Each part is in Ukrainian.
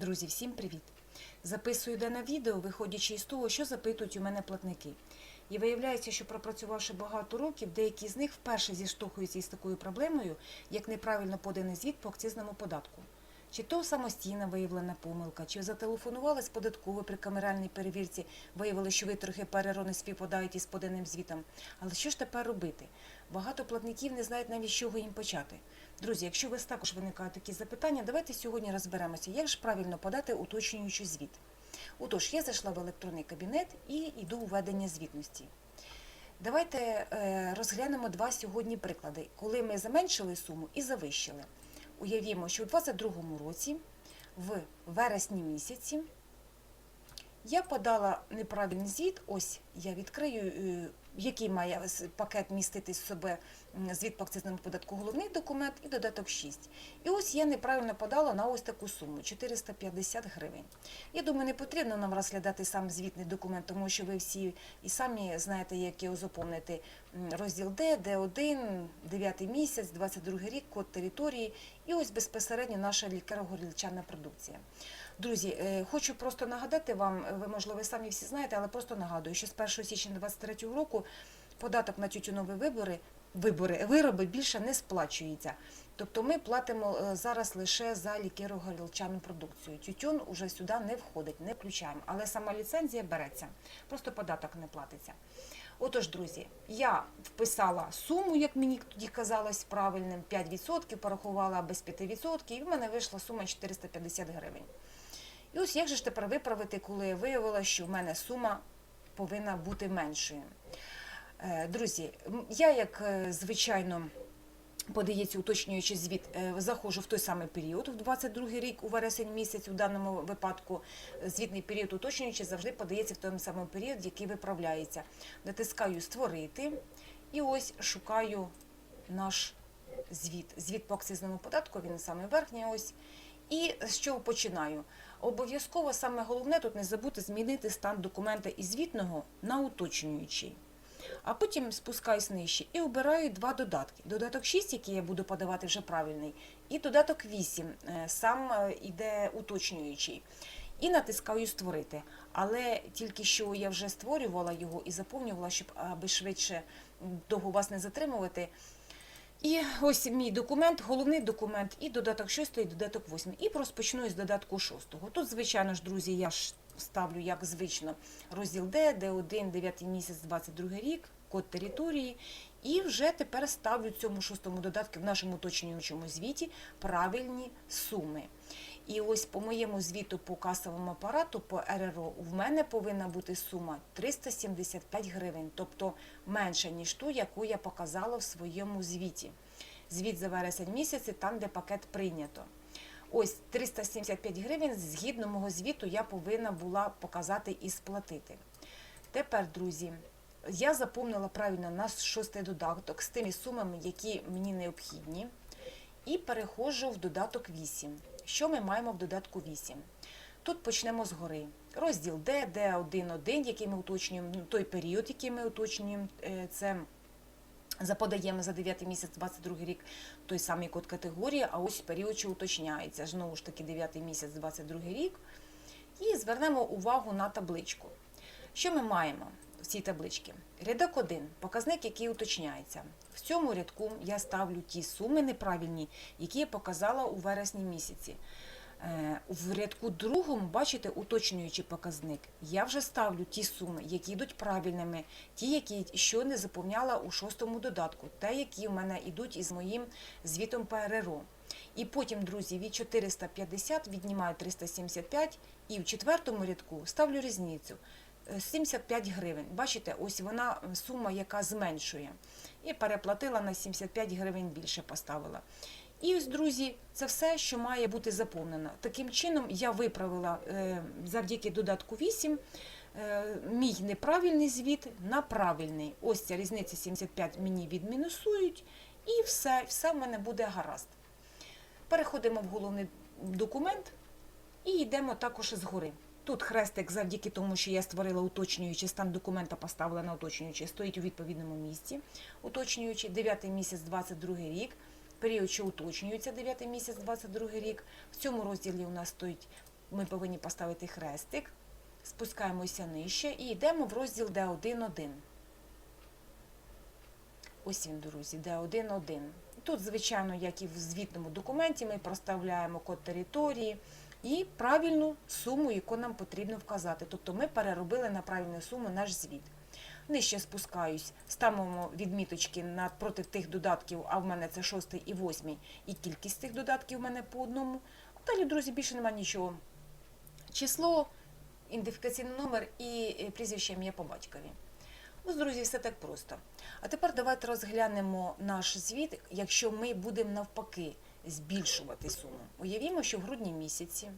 Друзі, всім привіт! Записую дане відео, виходячи із того, що запитують у мене платники. І виявляється, що пропрацювавши багато років, деякі з них вперше зіштовхуються із такою проблемою, як неправильно поданий звіт по акцизному податку. Чи то самостійна виявлена помилка, чи зателефонували з податкової при камеральній перевірці, виявили, що витрохи ПРРО не співпадають із поданим звітом. Але що ж тепер робити? Багато платників не знають навіть з чого їм почати. Друзі, якщо у вас також виникають такі запитання, давайте сьогодні розберемося, як ж правильно подати уточнюючий звіт. Отож, я зайшла в електронний кабінет і йду у ведення звітності. Давайте е, розглянемо два сьогодні приклади, коли ми заменшили суму і завищили. Уявімо, що у 2022 році, в вересні місяці, я подала неправильний звіт. Ось я відкрию, е, який має пакет містити з себе звіт по акцизному податку, головний документ і додаток 6. І ось я неправильно подала на ось таку суму 450 гривень. Я думаю, не потрібно нам розглядати сам звітний документ, тому що ви всі і самі знаєте, як його заповнити. Розділ Д, Д1, 9 місяць, 22 рік, код території і ось безпосередньо наша лікаро-горілчана продукція. Друзі, е, хочу просто нагадати вам, е, ви можливо самі всі знаєте, але просто нагадую, що з 1 січня 2023 року податок на тютюнові вибори, вибори, вироби більше не сплачується. Тобто ми платимо е, зараз лише за лікеро-горілчану продукцію. Тютюн уже сюди не входить, не включаємо. Але сама ліцензія береться, просто податок не платиться. Отож, друзі, я вписала суму, як мені тоді казалось правильним, 5%, порахувала без 5%, і в мене вийшла сума 450 гривень. І ось як же ж тепер виправити, коли я виявила, що в мене сума повинна бути меншою. Е, Друзі, я, як е, звичайно, подається уточнюючи звіт, е, заходжу в той самий період, в 22 рік, у вересень місяць, у даному випадку звітний період уточнюючи завжди подається в тому самому період, який виправляється. Натискаю Створити і ось шукаю наш звіт. Звіт по акцизному податку, він саме верхній ось. І з чого починаю? Обов'язково саме головне тут не забути змінити стан документа із звітного на уточнюючий. А потім спускаюсь нижче і обираю два додатки. Додаток 6, який я буду подавати вже правильний, і додаток 8, е, сам е, іде уточнюючий. І натискаю створити. Але тільки що я вже створювала його і заповнювала, щоб аби швидше довго вас не затримувати. І ось мій документ, головний документ, і додаток 6, і додаток 8. І розпочну із додатку 6. Тут, звичайно ж, друзі, я ж ставлю, як звично, розділ Д, Д1, 9 місяць, 22 рік, код території. І вже тепер ставлю цьому шостому додатку в нашому уточнюючому звіті правильні суми. І ось по моєму звіту по касовому апарату, по РРО, в мене повинна бути сума 375 гривень, тобто менша, ніж ту, яку я показала в своєму звіті. Звіт за вересень місяці, там, де пакет прийнято. Ось 375 гривень згідно мого звіту я повинна була показати і сплатити. Тепер, друзі, я заповнила правильно наш шостий додаток з тими сумами, які мені необхідні, і переходжу в додаток 8. Що ми маємо в додатку 8? Тут почнемо згори. Розділ Д, Д1.1, який ми уточнюємо, ну, той період, який ми уточнюємо, е, це заподаємо за 9 місяць 22 рік той самий код категорії, а ось період, що уточняється, знову ж таки 9 місяць 22 рік. І звернемо увагу на табличку. Що ми маємо цій табличці? Рядок 1 показник, який уточняється. В цьому рядку я ставлю ті суми неправильні, які я показала у вересні місяці. Е, В рядку другому, бачите, уточнюючий показник. Я вже ставлю ті суми, які йдуть правильними, ті, які що не заповняла у шостому додатку, та які в мене йдуть із моїм звітом ПРРО. І потім, друзі, від 450 віднімаю 375 і в четвертому рядку ставлю різницю. Е, 75 гривень. Бачите, ось вона е, сума, яка зменшує. І переплатила на 75 гривень більше поставила. І ось, друзі, це все, що має бути заповнено. Таким чином, я виправила е, завдяки додатку 8 е, мій неправильний звіт на правильний. Ось ця різниця 75 мені відмінусують, і все, все в мене буде гаразд. Переходимо в головний документ і йдемо також згори. Тут хрестик, завдяки тому, що я створила уточнюючий стан документа, поставила на уточнюючий, стоїть у відповідному місці. Уточнюючий 9 місяць 22 рік, період, що уточнюється 9 місяць 22 рік. В цьому розділі у нас стоїть ми повинні поставити хрестик, спускаємося нижче і йдемо в розділ D1.1. Ось він, друзі, D1.1. Тут, звичайно, як і в звітному документі, ми проставляємо код території і правильну суму, яку нам потрібно вказати. Тобто ми переробили на правильну суму наш звіт. Нижче спускаюсь, ставимо відміточки напроти тих додатків, а в мене це шостий і восьмий, і кількість тих додатків в мене по одному. Далі, друзі, більше немає нічого. Число, ідентифікаційний номер і е, прізвище ім'я по батькові. Ось, друзі, все так просто. А тепер давайте розглянемо наш звіт, якщо ми будемо навпаки збільшувати суму. Уявімо, що в грудні місяці,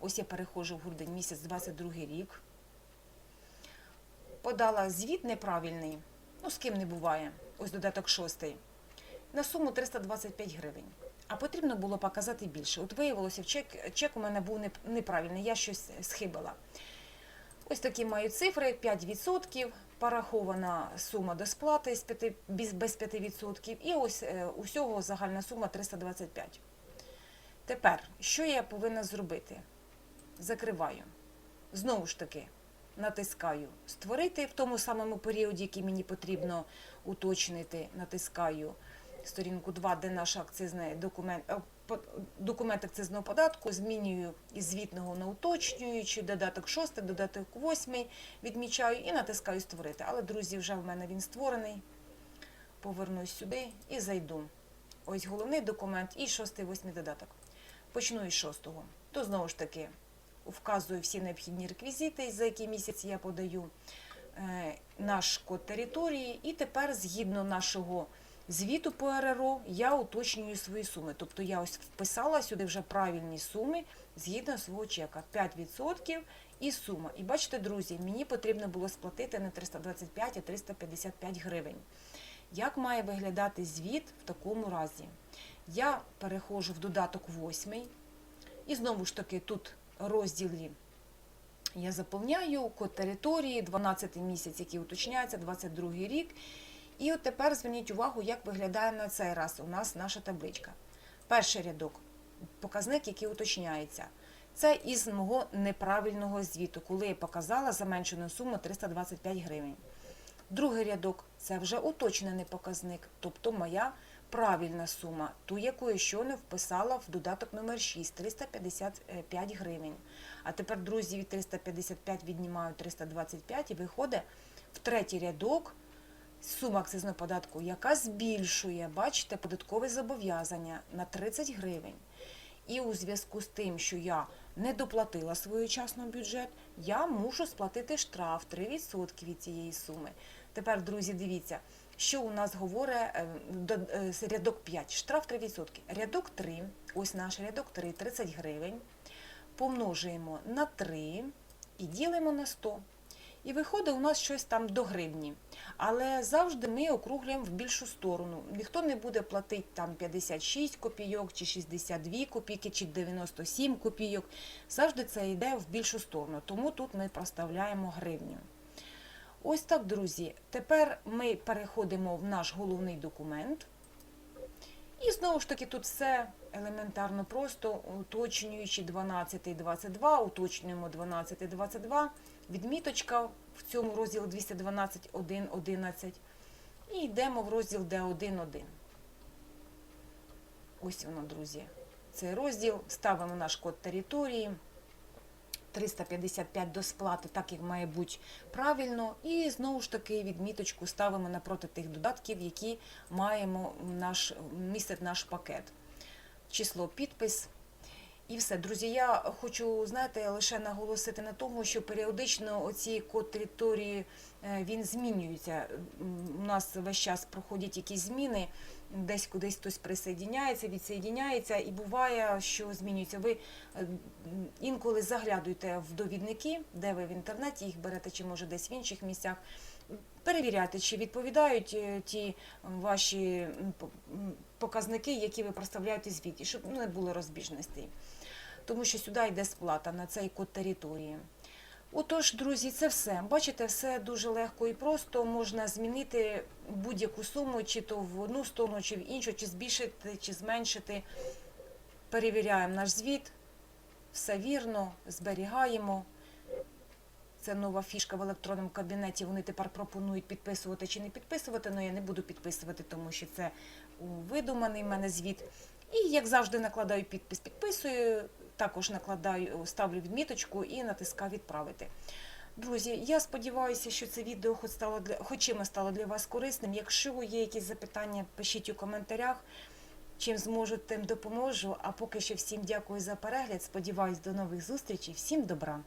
ось я переходжу в грудень місяць 22 рік, подала звіт неправильний, ну з ким не буває, ось додаток шостий, на суму 325 гривень. А потрібно було показати більше. От виявилося, чек, чек у мене був неправильний, я щось схибила. Ось такі маю цифри: 5%, порахована сума до сплати з 5, без, без 5%, і ось е, усього загальна сума 325. Тепер, що я повинна зробити? Закриваю. Знову ж таки, натискаю Створити в тому самому періоді, який мені потрібно уточнити, натискаю сторінку 2, де наш акцизний документ, е, документ акцизного податку, змінюю із звітного на уточнюючий, додаток 6, додаток 8, відмічаю і натискаю Створити. Але, друзі, вже в мене він створений. Повернусь сюди і зайду. Ось головний документ і 6, 8 додаток. Почну із 6. То знову ж таки вказую всі необхідні реквізити, за які місяць я подаю е, наш код території, і тепер, згідно нашого звіту по РРО, я уточнюю свої суми. Тобто я ось вписала сюди вже правильні суми згідно свого чека. 5% і сума. І бачите, друзі, мені потрібно було сплатити не 325, а 355 гривень. Як має виглядати звіт в такому разі? Я переходжу в додаток 8, і знову ж таки тут розділі я заповняю код території, 12 місяць, який уточняється, 22 рік. І от тепер зверніть увагу, як виглядає на цей раз у нас наша табличка. Перший рядок показник, який уточняється. Це із мого неправильного звіту, коли я показала заменшену суму 325 гривень. Другий рядок це вже уточнений показник, тобто моя правильна сума, ту, яку я щойно вписала в додаток номер 6 355 гривень. А тепер, друзі, від 355 віднімаю 325 і виходить в третій рядок сума акцизного податку, яка збільшує, бачите, податкове зобов'язання на 30 гривень. І у зв'язку з тим, що я не доплатила своєчасно бюджет, я мушу сплатити штраф 3% від цієї суми. Тепер, друзі, дивіться, що у нас говорить е, е, рядок 5, штраф 3%. Рядок 3, ось наш рядок 3, 30 гривень, помножуємо на 3 і ділимо на 100. І виходить у нас щось там до гривні. Але завжди ми округлюємо в більшу сторону. Ніхто не буде платити там 56 копійок, чи 62 копійки, чи 97 копійок. Завжди це йде в більшу сторону. Тому тут ми проставляємо гривню. Ось так, друзі. Тепер ми переходимо в наш головний документ. І знову ж таки тут все елементарно просто, уточнюючи 12 і 22, уточнюємо 12 і 22, відміточка в цьому розділі 212, 1, 11. І йдемо в розділ D1.1. Ось воно, друзі. Цей розділ. Ставимо наш код території. 355 до сплати, так як має бути правильно. І знову ж таки відміточку ставимо напроти тих додатків, які маємо наш, містить наш пакет. Число, підпис. І все, друзі, я хочу, знаєте, лише наголосити на тому, що періодично оці код території е, він змінюється. У нас весь час проходять якісь зміни, десь кудись хтось присоединяється, відсоєдиняється, і буває, що змінюється. Ви е, інколи заглядуйте в довідники, де ви в інтернеті їх берете, чи може десь в інших місцях. Перевіряйте, чи відповідають е, ті ваші показники, які ви проставляєте звіті, щоб не було розбіжностей. Тому що сюди йде сплата на цей код території. Отож, друзі, це все. Бачите, все дуже легко і просто. Можна змінити будь-яку суму, чи то в одну сторону, чи в іншу, чи збільшити, чи зменшити. Перевіряємо наш звіт. все вірно, зберігаємо. Це нова фішка в електронному кабінеті. Вони тепер пропонують підписувати чи не підписувати. але я не буду підписувати, тому що це видуманий в мене звіт. І як завжди накладаю підпис, підписую, також накладаю, ставлю відміточку і натискаю відправити. Друзі, я сподіваюся, що це відео хоч стало для хоч чимось стало для вас корисним. Якщо є якісь запитання, пишіть у коментарях. Чим зможу, тим допоможу. А поки що всім дякую за перегляд. Сподіваюсь, до нових зустрічей. Всім добра!